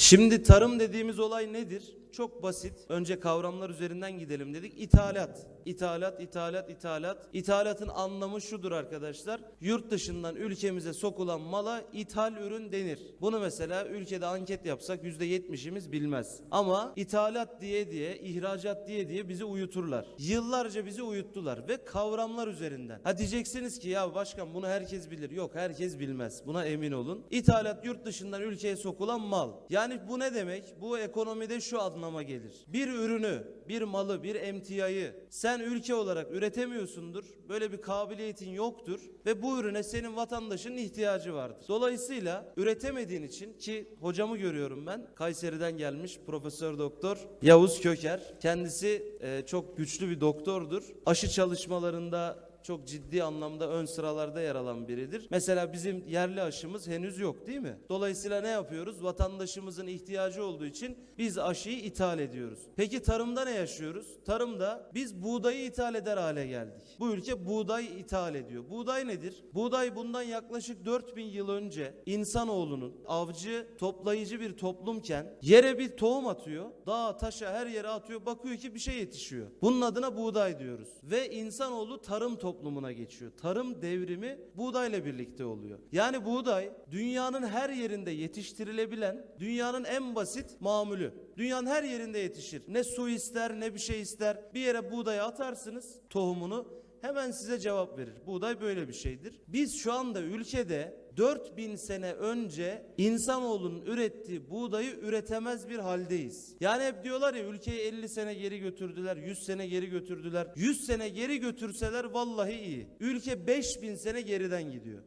Şimdi tarım dediğimiz olay nedir? Çok basit. Önce kavramlar üzerinden gidelim dedik. İthalat. İthalat, ithalat, ithalat. İthalatın anlamı şudur arkadaşlar. Yurt dışından ülkemize sokulan mala ithal ürün denir. Bunu mesela ülkede anket yapsak %70'imiz bilmez. Ama ithalat diye diye, ihracat diye diye bizi uyuturlar. Yıllarca bizi uyuttular ve kavramlar üzerinden. Ha diyeceksiniz ki ya başkan bunu herkes bilir. Yok herkes bilmez. Buna emin olun. İthalat yurt dışından ülkeye sokulan mal. Yani bu ne demek? Bu ekonomide şu anlama gelir. Bir ürünü, bir malı, bir emtiyayı sen ülke olarak üretemiyorsundur. Böyle bir kabiliyetin yoktur ve bu ürüne senin vatandaşın ihtiyacı vardır. Dolayısıyla üretemediğin için ki hocamı görüyorum ben. Kayseri'den gelmiş Profesör Doktor Yavuz Köker. Kendisi e, çok güçlü bir doktordur. Aşı çalışmalarında çok ciddi anlamda ön sıralarda yer alan biridir. Mesela bizim yerli aşımız henüz yok değil mi? Dolayısıyla ne yapıyoruz? Vatandaşımızın ihtiyacı olduğu için biz aşıyı ithal ediyoruz. Peki tarımda ne yaşıyoruz? Tarımda biz buğdayı ithal eder hale geldik. Bu ülke buğday ithal ediyor. Buğday nedir? Buğday bundan yaklaşık 4000 yıl önce insanoğlunun avcı, toplayıcı bir toplumken yere bir tohum atıyor. Dağa, taşa her yere atıyor. Bakıyor ki bir şey yetişiyor. Bunun adına buğday diyoruz. Ve insanoğlu tarım toplumuna geçiyor. Tarım devrimi buğdayla birlikte oluyor. Yani buğday dünyanın her yerinde yetiştirilebilen dünyanın en basit mamulü. Dünyanın her yerinde yetişir. Ne su ister ne bir şey ister. Bir yere buğdayı atarsınız tohumunu hemen size cevap verir. Buğday böyle bir şeydir. Biz şu anda ülkede 4000 sene önce insanoğlunun ürettiği buğdayı üretemez bir haldeyiz. Yani hep diyorlar ya ülkeyi 50 sene geri götürdüler, 100 sene geri götürdüler. 100 sene geri götürseler vallahi iyi. Ülke 5000 sene geriden gidiyor.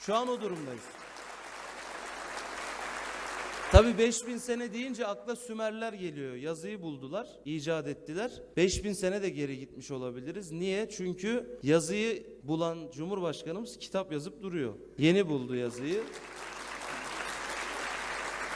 Şu an o durumdayız. Tabi 5000 sene deyince akla Sümerler geliyor. Yazıyı buldular, icat ettiler. 5000 sene de geri gitmiş olabiliriz. Niye? Çünkü yazıyı bulan Cumhurbaşkanımız kitap yazıp duruyor. Yeni buldu yazıyı.